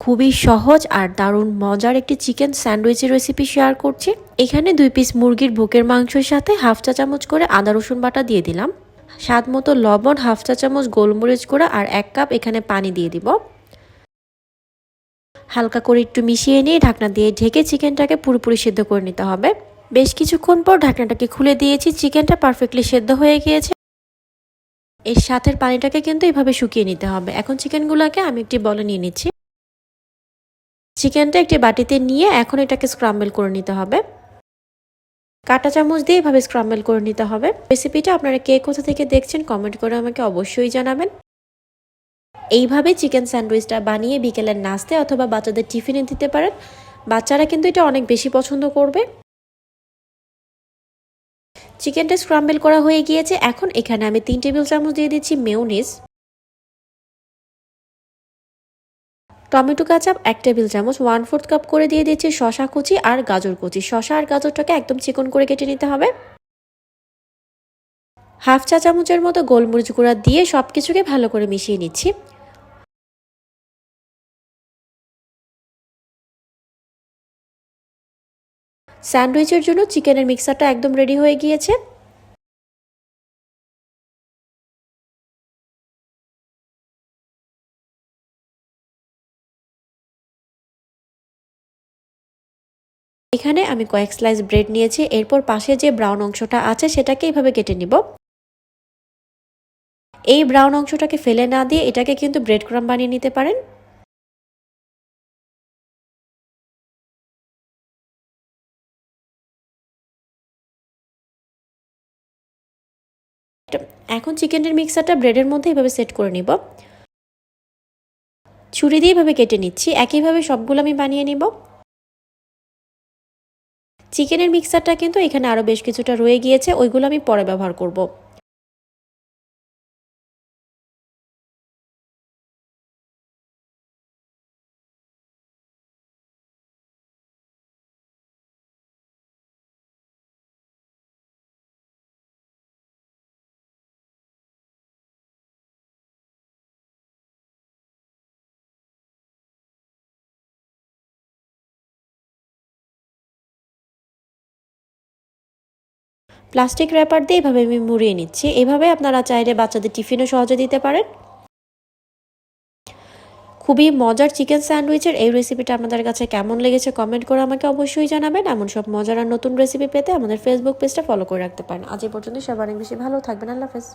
খুবই সহজ আর দারুণ মজার একটি চিকেন স্যান্ডউইচের রেসিপি শেয়ার করছি। এখানে দুই পিস মুরগির বুকের মাংসের সাথে হাফ চা চামচ করে আদা, রসুন বাটা দিয়ে দিলাম। স্বাদ মতো লবণ হাফ চা চামচ গোলমরিচ গুঁড়া আর এক কাপ এখানে পানি দিয়ে দিব। হালকা করে একটু মিশিয়ে নিয়ে ঢাকনা দিয়ে ঢেকে চিকেনটাকে পুরোপুরি সেদ্ধ করে নিতে হবে। বেশ কিছুক্ষণ পর ঢাকনাটাকে খুলে দিয়েছি, চিকেনটা পারফেক্টলি সেদ্ধ হয়ে গিয়েছে। এর সাথের পানিটাকে কিন্তু এভাবে শুকিয়ে নিতে হবে। এখন চিকেনগুলোকে আমি একটি বলে নিয়ে নিচ্ছি। চিকেনটা একটি বাটিতে নিয়ে এখন এটাকে স্ক্রাম্বল করে নিতে হবে। কাটা চামচ দিয়ে এভাবে স্ক্রাম্বল করে নিতে হবে। রেসিপিটা আপনারা কে কোথা থেকে দেখছেন কমেন্ট করে আমাকে অবশ্যই জানাবেন। এইভাবে চিকেন স্যান্ডউইচটা বানিয়ে বিকেলের নাস্তে অথবা বাচ্চাদের টিফিনে দিতে পারেন। বাচ্চারা কিন্তু এটা অনেক বেশি পছন্দ করবে। চিকেনটা স্ক্রাম্বল করা হয়ে গিয়েছে। এখন এখানে আমি তিন টেবিল চামচ দিয়ে দিচ্ছি মেউনিস টমেটো কাচাপ এক টেবিল চামচ ওয়ান ফোর্থ কাপ করে দিয়ে দিচ্ছি শশা কুচি আর গাজর কুচি। শশা আর গাজরটাকে একদম চিকন করে কেটে নিতে হবে। হাফ চা চামচের মতো গোলমরিচ গুঁড়া দিয়ে সব কিছুকে ভালো করে মিশিয়ে নিচ্ছি। স্যান্ডউইচের জন্য চিকেনের মিক্সারটা একদম রেডি হয়ে গিয়েছে। এখানে আমি কয়েক স্লাইস ব্রেড নিয়েছি, এরপর পাশে যে ব্রাউন অংশটা আছে সেটাকে এইভাবে কেটে নিব। এই ব্রাউন অংশটাকে ফেলে না দিয়ে এটাকে কিন্তু ব্রেড ক্রাম বানিয়ে নিতে পারেন। এখন চিকেনের মিক্সারটা ব্রেডের মধ্যে এভাবে সেট করে নিব। ছুরি দিয়ে এভাবে কেটে নিচ্ছি, একইভাবে সবগুলো আমি বানিয়ে নিব। চিকেনের মিক্সারটা কিন্তু এখানে আরও বেশ কিছুটা রয়ে গিয়েছে ওইগুলো আমি পরে ব্যবহার করব। প্লাস্টিক র্যাপার দিয়ে এভাবে আমি মুড়িয়ে নিচ্ছি। এভাবে আপনারা চাইলে বাচ্চাদের টিফিনও সহজে দিতে পারেন। খুবই মজার চিকেন স্যান্ডউইচের এই রেসিপিটা আপনাদের কাছে কেমন লেগেছে কমেন্ট করে আমাকে অবশ্যই জানাবেন। এমন সব মজার আর নতুন রেসিপি পেতে আমাদের ফেসবুক পেজটা ফলো করে রাখতে পারেন। আজ এই পর্যন্ত সবার অনেক বেশি ভালো থাকবেন। আল্লাহ হাফেজ।